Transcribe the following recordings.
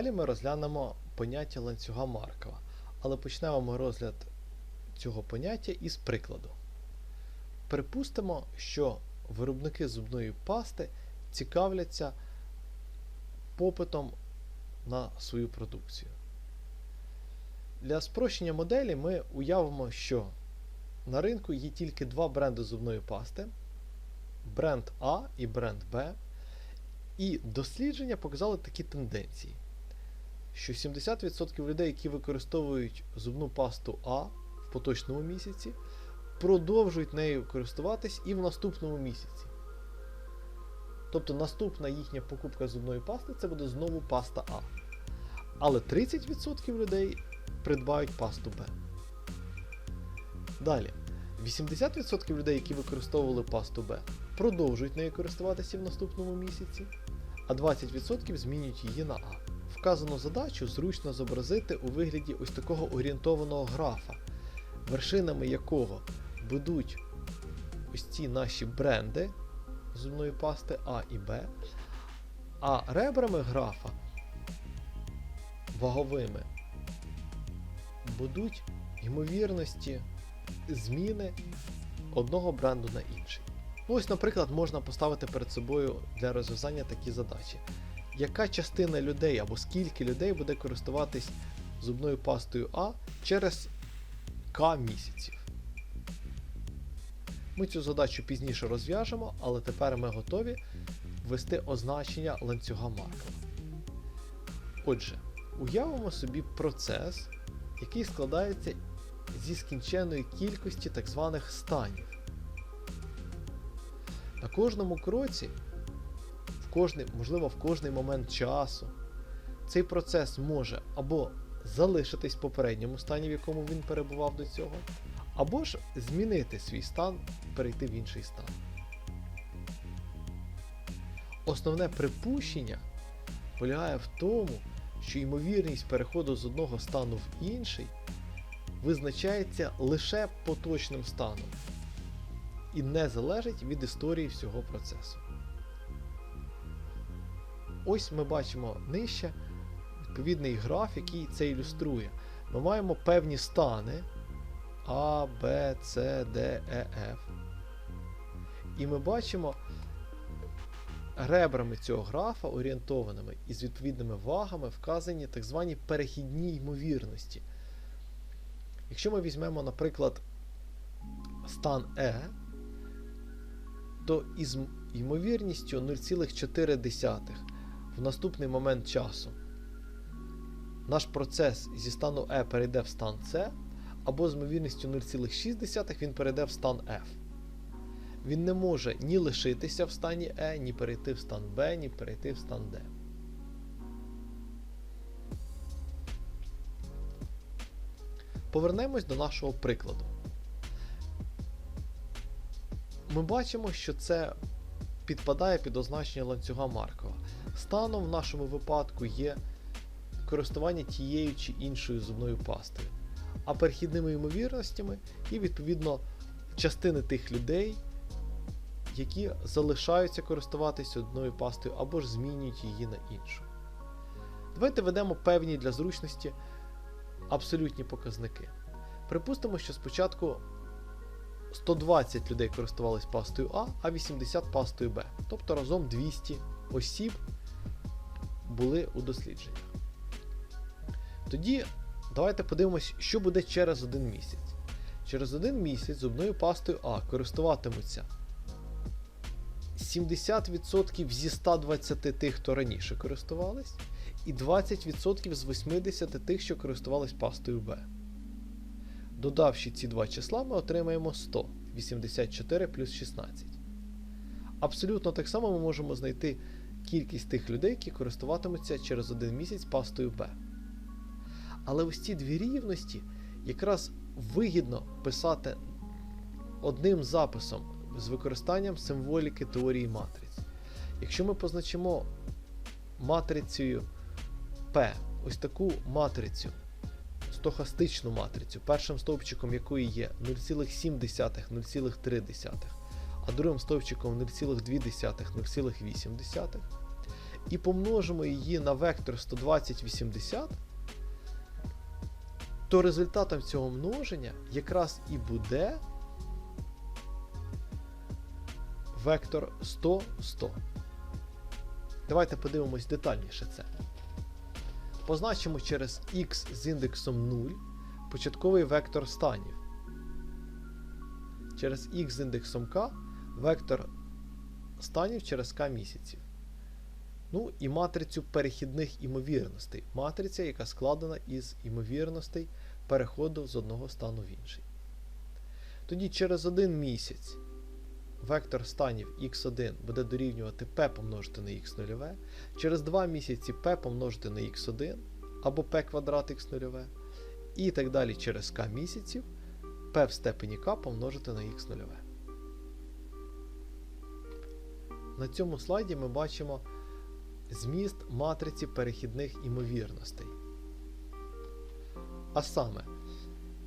Далі ми розглянемо поняття ланцюга Маркова, але почнемо ми розгляд цього поняття із прикладу. Припустимо, що виробники зубної пасти цікавляться попитом на свою продукцію. Для спрощення моделі ми уявимо, що на ринку є тільки два бренди зубної пасти бренд А і бренд Б. І дослідження показали такі тенденції, що 70% людей, які використовують зубну пасту А в поточному місяці, продовжують нею користуватись і в наступному місяці. Тобто наступна їхня покупка зубної пасти це буде знову паста А. Але 30% людей придбають пасту Б. Далі. 80% людей, які використовували пасту Б, продовжують нею користуватися в наступному місяці, а 20% змінюють її на А. Вказану задачу зручно зобразити у вигляді ось такого орієнтованого графа, вершинами якого будуть ось ці наші бренди зубної пасти А і Б, а ребрами графа ваговими будуть ймовірності зміни одного бренду на інший. Ось, наприклад, можна поставити перед собою для розв'язання такі задачі. Яка частина людей або скільки людей буде користуватись зубною пастою А через К місяців? Ми цю задачу пізніше розв'яжемо, але тепер ми готові ввести означення ланцюга Маркова. Отже, уявимо собі процес, який складається зі скінченної кількості так званих станів. На кожному кроці, кожний, можливо, в кожний момент часу, цей процес може або залишитись в попередньому стані, в якому він перебував до цього, або ж змінити свій стан, перейти в інший стан. Основне припущення полягає в тому, що ймовірність переходу з одного стану в інший визначається лише поточним станом і не залежить від історії всього процесу. Ось ми бачимо нижче відповідний граф, який це ілюструє. Ми маємо певні стани А, Б, С, Д, Е, Ф. І ми бачимо ребрами цього графа, орієнтованими і з відповідними вагами вказані так звані перехідні ймовірності. Якщо ми візьмемо, наприклад, стан Е, то із ймовірністю 0,4 в наступний момент часу наш процес зі стану Е перейде в стан С, або з ймовірністю 0,6 він перейде в стан F. Він не може ні лишитися в стані Е, ні перейти в стан Б, ні перейти в стан Д. Повернемось до нашого прикладу. Ми бачимо, що це підпадає під означення ланцюга Маркова. Станом в нашому випадку є користування тією чи іншою зубною пастою, а перехідними ймовірностями є відповідно частини тих людей, які залишаються користуватися одною пастою або ж змінюють її на іншу. Давайте ведемо певні для зручності абсолютні показники. Припустимо, що спочатку 120 людей користувались пастою А, а 80 пастою Б. Тобто разом 200 осіб були у дослідженнях. Тоді давайте подивимось, що буде через один місяць. Через один місяць зубною пастою А користуватимуться 70% зі 120 тих, хто раніше користувались, і 20% з 80 тих, що користувались пастою Б. Додавши ці два числа, ми отримаємо 100, 84 плюс 16. Абсолютно так само ми можемо знайти кількість тих людей, які користуватимуться через один місяць пастою Б. Але ось ці дві рівності якраз вигідно писати одним записом з використанням символіки теорії матриць. Якщо ми позначимо матрицею P, ось таку матрицю, стохастичну матрицю, першим стовпчиком якої є 0,7, 0,3, а другим стовпчиком 0,2, 0,8, і помножимо її на вектор 120, 80, то результатом цього множення якраз і буде вектор 100, 100. Давайте подивимось детальніше це. Позначимо через x з індексом 0 початковий вектор станів. Через x з індексом k вектор станів через k місяців. Ну і матрицю перехідних імовірностей. Матриця, яка складена із імовірностей переходу з одного стану в інший. Тоді через один місяць вектор станів x1 буде дорівнювати p помножити на x0, через 2 місяці p помножити на x1 або p квадрат x0, і так далі через k місяців p в степені k помножити на x0. На цьому слайді ми бачимо зміст матриці перехідних імовірностей. А саме,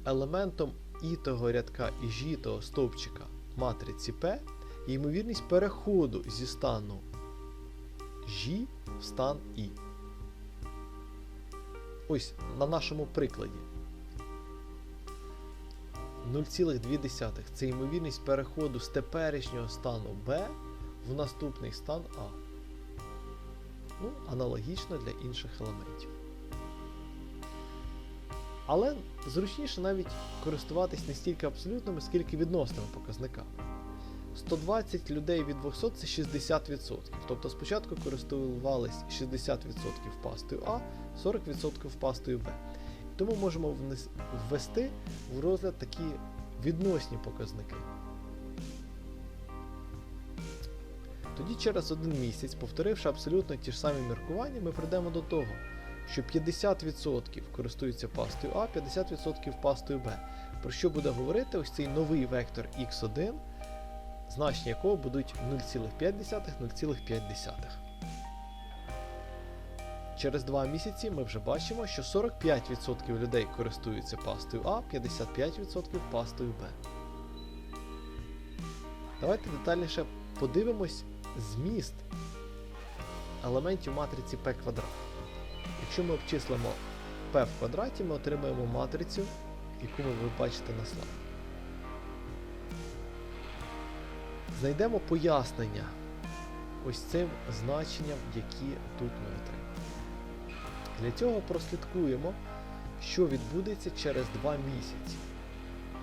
елементом і того рядка і ж того стовпчика матриці P є ймовірність переходу зі стану Ж в стан І. Ось на нашому прикладі. 0,2 це ймовірність переходу з теперішнього стану Б в наступний стан А. Ну, аналогічно для інших елементів. Але зручніше навіть користуватись не стільки абсолютними, скільки відносними показниками. 120 людей від 200 це 60%. Тобто спочатку користувались 60% пастою А, 40% пастою Б. Тому можемо ввести в розгляд такі відносні показники. Тоді через один місяць, повторивши абсолютно ті ж самі міркування, ми прийдемо до того, що 50% користуються пастою А, 50% пастою Б. Про що буде говорити ось цей новий вектор x1, значення якого будуть 0,5-0,5. Через 2 місяці ми вже бачимо, що 45% людей користуються пастою А, 55% пастою Б. Давайте детальніше подивимось зміст елементів матриці P квадрат. Якщо ми обчислимо P в квадраті, ми отримаємо матрицю, яку ви бачите на слайді. Знайдемо пояснення ось цим значенням, які тут ми отримали. Для цього прослідкуємо, що відбудеться через 2 місяці.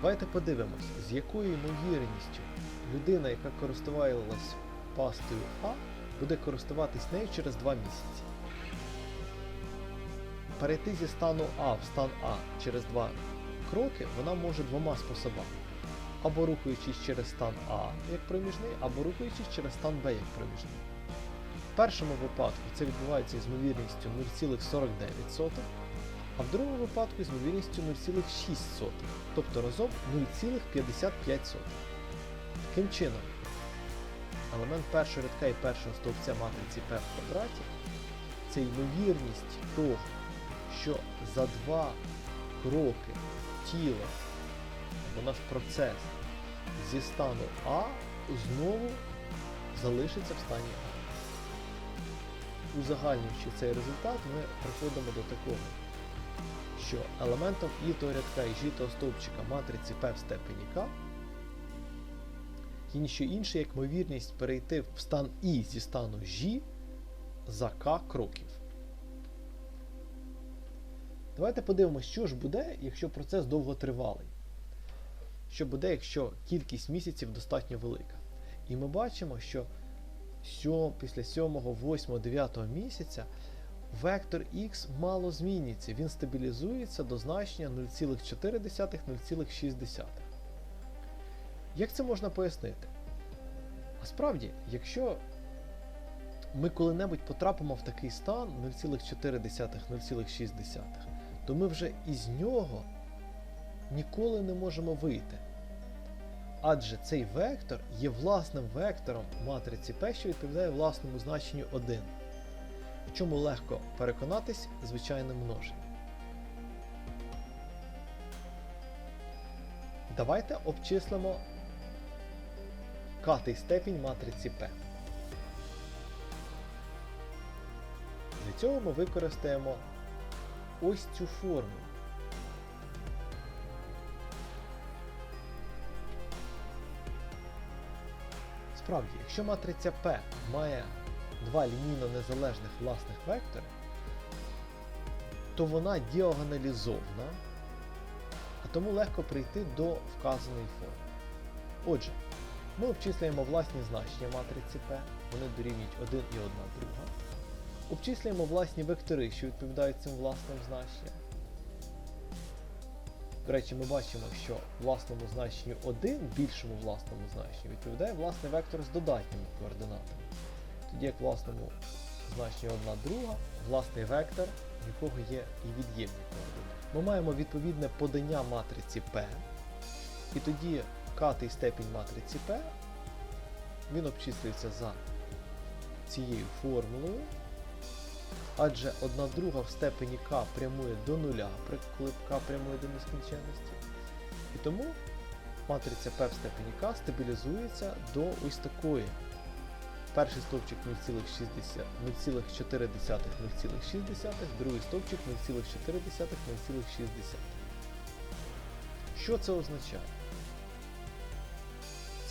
Давайте подивимось, з якою ймовірністю людина, яка користувалась пастою А, буде користуватись нею через 2 місяці. Перейти зі стану А в стан А через 2 кроки вона може двома способами. Або рухаючись через стан А як проміжний, або рухаючись через стан Б як проміжний. В першому випадку це відбувається з ймовірністю 0,49, а в другому випадку з ймовірністю 0,6, тобто разом 0,55. Таким чином, елемент першого рядка і першого стовпця матриці P в квадраті це ймовірність того, що за два кроки тіло або наш процес зі стану А знову залишиться в стані А. Узагальнюючи цей результат, ми приходимо до такого, що елементом і того рядка і житого стовпчика матриці P в степені К є ніщо інше, як ймовірність перейти в стан І зі стану Ж за К кроків. Давайте подивимося, що ж буде, якщо процес довготривалий. Що буде, якщо кількість місяців достатньо велика. І ми бачимо, що після 7, 8, 9 місяця вектор Х мало змінюється, він стабілізується до значення 0,4-0,6. Як це можна пояснити? А справді, якщо ми коли-небудь потрапимо в такий стан 0,4-0,6, то ми вже із нього ніколи не можемо вийти. Адже цей вектор є власним вектором матриці P, що відповідає власному значенню 1, в чому легко переконатись звичайним множенням. Давайте обчислимо катий степінь матриці P. Для цього ми використаємо ось цю формулу. Справді, якщо матриця P має два лінійно незалежних власних вектори, то вона діагоналізовна, а тому легко прийти до вказаної форми. Отже, ми обчислюємо власні значення матриці P, вони дорівнюють 1 і 1 друга. Обчислюємо власні вектори, що відповідають цим власним значенням. До речі, ми бачимо, що власному значенню 1, більшому власному значенню, відповідає власний вектор з додатніми координатами. Тоді як власному значенню 1 друга, власний вектор, в якого є і від'ємні координати. Ми маємо відповідне подання матриці P, і тоді катий степінь матриці P, він обчислюється за цією формулою, адже 1 друга в степені k прямує до нуля, коли k прямує до нескінченності. І тому матриця P в степені k стабілізується до ось такої. Перший стовпчик 0,4, 0,6, другий стовпчик 0,4, 0,6. Що це означає?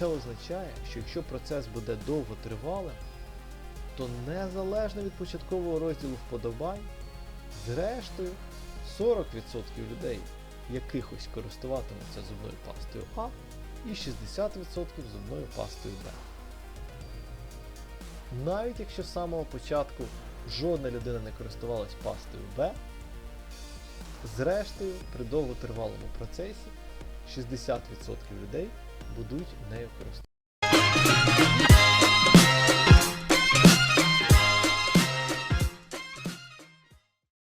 Це означає, що якщо процес буде довго тривалим, то незалежно від початкового розділу вподобань, зрештою 40% людей якихось користуватимуться зубною пастою А і 60% зубною пастою Б. Навіть якщо з самого початку жодна людина не користувалась пастою Б, зрештою при довготривалому процесі 60% людей будуть нею користуватися.